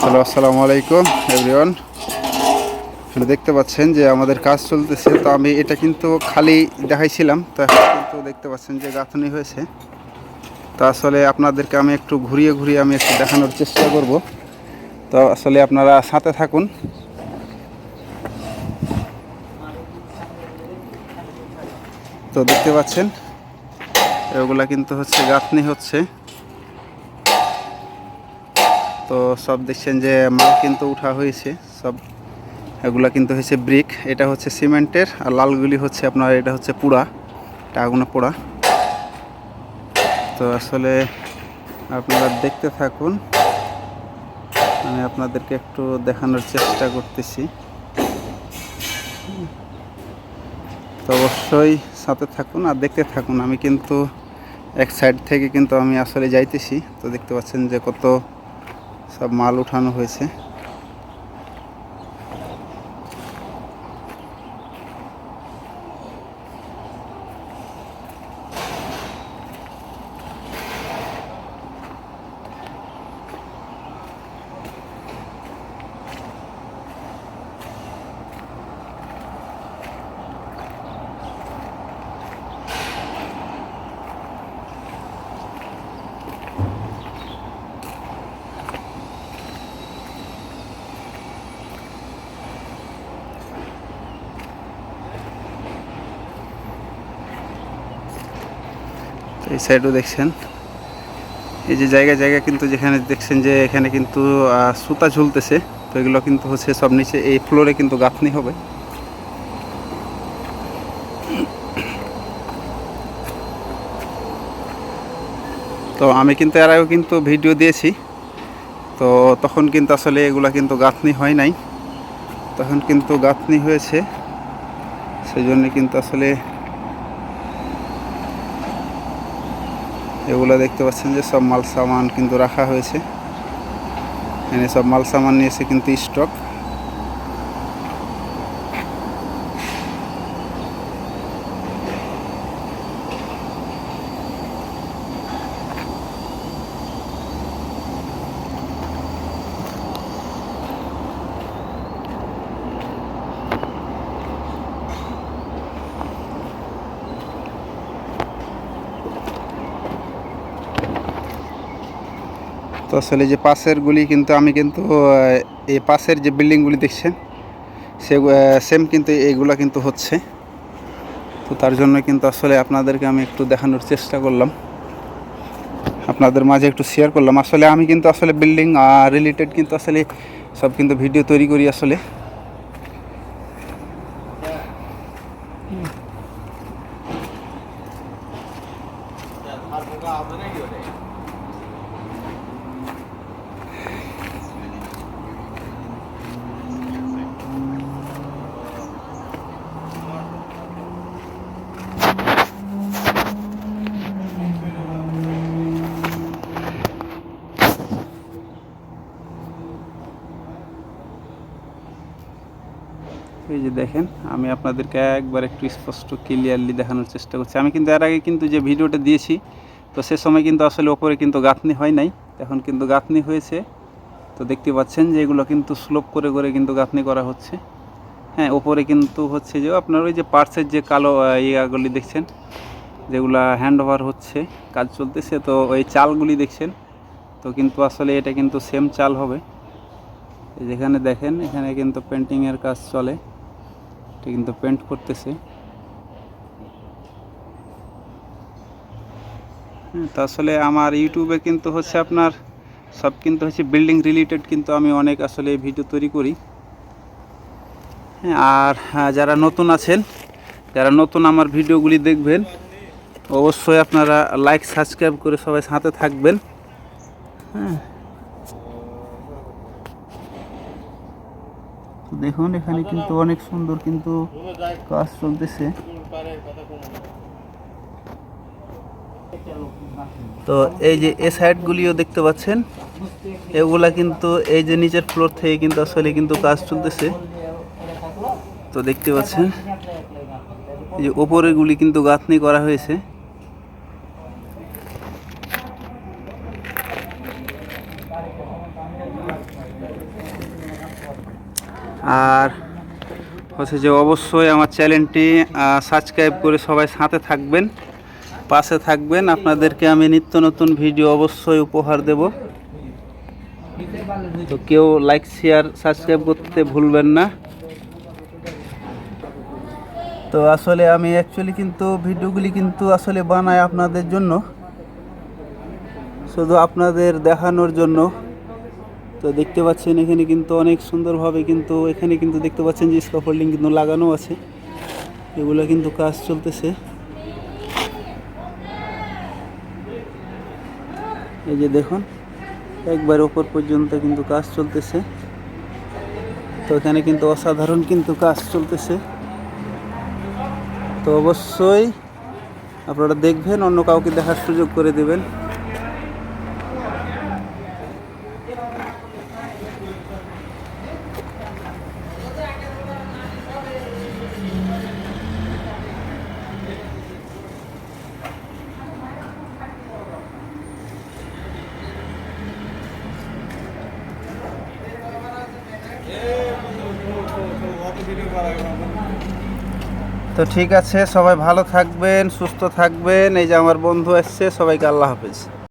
Hello, আসসালামু আলাইকুম everyone দেখতে পাচ্ছেন যে আমাদের কাজ চলতেছে, তো আমি এটা কিন্তু খালি দেখাইছিলাম, তো কিন্তু দেখতে পাচ্ছেন যে গাঁথনি হয়েছে। তো আসলে আপনাদেরকে আমি একটু ঘুরিয়ে ঘুরিয়ে আমি একটু দেখানোর চেষ্টা করব। তো আসলে আপনারা সাথে থাকুন। তো দেখতে পাচ্ছেন, এগুলা কিন্তু হচ্ছে, গাঁথনি হচ্ছে। তো সব দেখছেন যে মাল কিন্তু উঠা হয়েছে। সব এগুলা কিন্তু হয়েছে ব্রিক এটা হচ্ছে সিমেন্টের আর লালগুলি হচ্ছে আপনার, এটা হচ্ছে পুরা এটা আগুনে পোড়া। তো আসলে আপনারা দেখতে থাকুন। আমি আপনাদেরকে একটু দেখানোর চেষ্টা করতেছি। তো অবশ্যই সাথে থাকুন আর দেখতে থাকুন। আমি কিন্তু এক সাইড থেকে কিন্তু আমি আসলে যাইতেছি। তো দেখতে পাচ্ছেন যে কত সব মাল উঠানো হয়েছে। তো এই সাইডও দেখছেন। এই যে জায়গায় জায়গায় কিন্তু যেখানে দেখছেন যে এখানে কিন্তু সুতা ঝুলতেছে, তো এগুলো কিন্তু হচ্ছে সব নিচে, এই ফ্লোরে কিন্তু গাঁথনি হবে। তো আমি কিন্তু এর আগেও কিন্তু ভিডিও দিয়েছি। তো তখন কিন্তু আসলে এগুলা কিন্তু গাঁথনি হয় নাই। তখন কিন্তু গাঁথনি হয়েছে। সেই জন্য কিন্তু আসলে এগুলো দেখতে পাচ্ছেন যে সব মাল সামান কিন্তু রাখা হয়েছে। এখানে সব মাল সামান নিয়েছে কিন্তু স্টক তো আসলে যে পাশেরগুলি কিন্তু আমি কিন্তু এই পাশের যে বিল্ডিংগুলি দেখছেন, সে সেম কিন্তু এইগুলা কিন্তু হচ্ছে। তো তার জন্য কিন্তু আসলে আপনাদেরকে আমি একটু দেখানোর চেষ্টা করলাম। আপনাদের মাঝে একটু শেয়ার করলাম। আসলে আমি কিন্তু আসলে বিল্ডিং রিলেটেড কিন্তু আসলে সব কিন্তু ভিডিও তৈরি করি আসলে। এই যে দেখেন, আমি আপনাদেরকে একবার একটু স্পষ্ট ক্লিয়ারলি দেখানোর চেষ্টা করছি। আমি কিন্তু এর আগে কিন্তু যে ভিডিওটা দিয়েছি, তো সে সময় কিন্তু আসলে ওপরে কিন্তু গাঁথনি হয় নাই। এখন কিন্তু গাঁথনি হয়েছে। তো দেখতে পাচ্ছেন যে এগুলো কিন্তু স্লোপ করে করে কিন্তু গাঁথনি করা হচ্ছে। হ্যাঁ ওপরে কিন্তু হচ্ছে যে আপনার ওই যে পার্সের যে কালো ইয়াগুলি দেখছেন, যেগুলা হ্যান্ড ওভার হচ্ছে, কাজ চলতেছে। তো ওই চালগুলি দেখছেন, তো কিন্তু আসলে এটা কিন্তু সেম চাল হবে। যেখানে দেখেন, এখানে কিন্তু পেন্টিংয়ের কাজ চলে। এটা কিন্তু পেন্ট করতেছে। হ্যাঁ, তো আসলে আমার ইউটিউবে কিন্তু হচ্ছে আপনার সব কিন্তু হচ্ছে বিল্ডিং রিলেটেড কিন্তু আমি অনেক আসলে ভিডিও তৈরি করি। হ্যাঁ আর হ্যাঁ, যারা নতুন আছেন যারা নতুন আমার ভিডিওগুলি দেখবেন অবশ্যই আপনারা লাইক সাবস্ক্রাইব করে সবাই সাথে থাকবেন। হ্যাঁ তো দেখুন এখানে কিন্তু অনেক সুন্দর কিন্তু কাজ চলতেছে। তো এই যে এ সাইডগুলিও দেখতে পাচ্ছেন এগুলা কিন্তু এই যে নিচের ফ্লোর থেকে কিন্তু আসলে কিন্তু কাজ চলতেছে। তো দেখতে পাচ্ছেন এই যে ওপরেগুলি কিন্তু গাঁথনি করা হয়েছে। আর হচ্ছে যে অবশ্যই আমার চ্যানেলটি সাবস্ক্রাইব করে সবাই সাথে থাকবেন, পাশে থাকবেন। আপনাদেরকে আমি নিত্য নতুন ভিডিও অবশ্যই উপহার দেব। তো কেউ লাইক শেয়ার সাবস্ক্রাইব করতে ভুলবেন না। তো আসলে আমি অ্যাকচুয়ালি কিন্তু ভিডিওগুলি কিন্তু আসলে বানাই আপনাদের জন্য। শুধু আপনাদের দেখানোর জন্য। তো দেখতে পাচ্ছেন এখানে কিন্তু অনেক সুন্দরভাবে কিন্তু এখানে কিন্তু দেখতে পাচ্ছেন যে স্কাফোল্ডিং কিন্তু লাগানো আছে। এগুলো কিন্তু কাজ চলতেছে। এই যে দেখুন, একবার ওপর পর্যন্ত কিন্তু কাজ চলতেছে। তো এখানে কিন্তু অসাধারণ কিন্তু কাজ চলতেছে। তো অবশ্যই আপনারা দেখবেন, অন্য কাউকে দেখার সুযোগ করে দেবেন। তো ঠিক আছে, সবাই ভালো থাকবেন, সুস্থ থাকবেন। এই যে আমার বন্ধু এসছে, সবাইকে আল্লাহ হাফেজ।